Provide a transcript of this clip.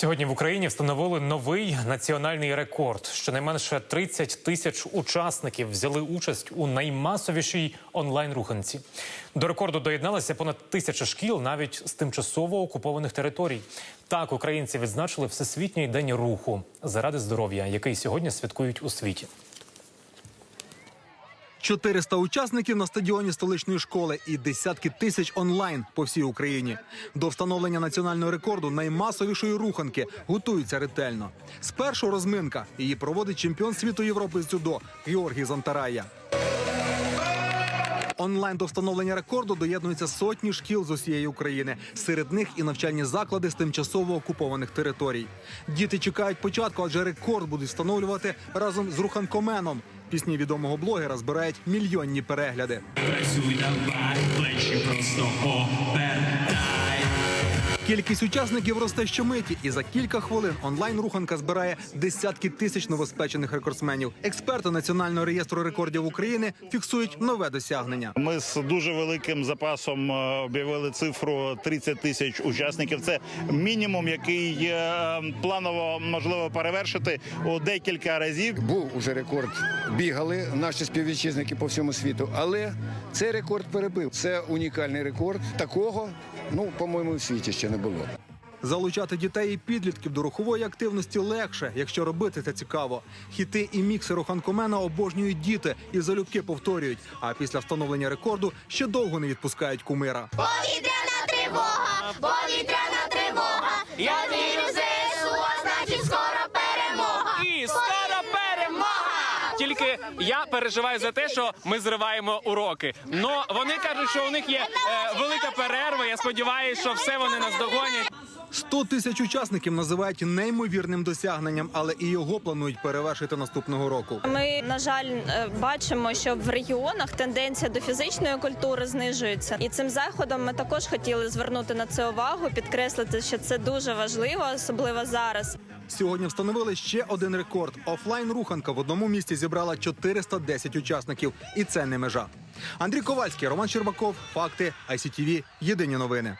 Сьогодні в Україні встановили новий національний рекорд. Щонайменше 30 тисяч учасників взяли участь у наймасовішій онлайн-руханці. До рекорду доєдналися понад тисяча шкіл, навіть з тимчасово окупованих територій. Так українці відзначили Всесвітній день руху заради здоров'я, який сьогодні святкують у світі. 400 учасників на стадіоні столичної школи і десятки тисяч онлайн по всій Україні. До встановлення національного рекорду наймасовішої руханки готуються ретельно. Спершу розминка. Її проводить чемпіон світу Європи з дзюдо Георгій Зантарая. Онлайн до встановлення рекорду доєднуються сотні шкіл з усієї України. Серед них і навчальні заклади з тимчасово окупованих територій. Діти чекають початку, адже рекорд будуть встановлювати разом з руханкоменом. Пісні відомого блогера збирають мільйонні перегляди. Працюй давай, плечі просто опертай. Кількість учасників росте щомиті, і за кілька хвилин онлайн-руханка збирає десятки тисяч новоспечених рекордсменів. Експерти Національного реєстру рекордів України фіксують нове досягнення. Ми з дуже великим запасом е, об'явили цифру 30 тисяч учасників. Це мінімум, який е, планово можливо перевершити у декілька разів. Був уже рекорд. Бігали наші співвітчизники по всьому світу, але цей рекорд перебив. Це унікальний рекорд. Такого, ну по-моєму, в світі ще не було. Залучати дітей і підлітків до рухової активності легше, якщо робити це цікаво. Хіти і мікси руханкомена обожнюють діти і залюбки повторюють. А після встановлення рекорду ще довго не відпускають кумира. Повітряна тривога, повітряна тривога. Я вірю в ЗСУ, а значить скоро Тільки я переживаю за те, що ми зриваємо уроки. Но вони кажуть, що у них є е, велика перерва. Я сподіваюся, що все вони нас догонять. 100 тисяч учасників називають неймовірним досягненням, але і його планують перевершити наступного року. Ми на жаль е, бачимо, що в регіонах тенденція до фізичної культури знижується, і цим заходом ми також хотіли звернути на це увагу, підкреслити, що це дуже важливо, особливо зараз. Сьогодні встановили ще один рекорд. Офлайн руханка в одному місті зібрала 410 учасників, і це не межа. Андрій Ковальський, Роман Щербаков, факти ICTV, Єдині новини.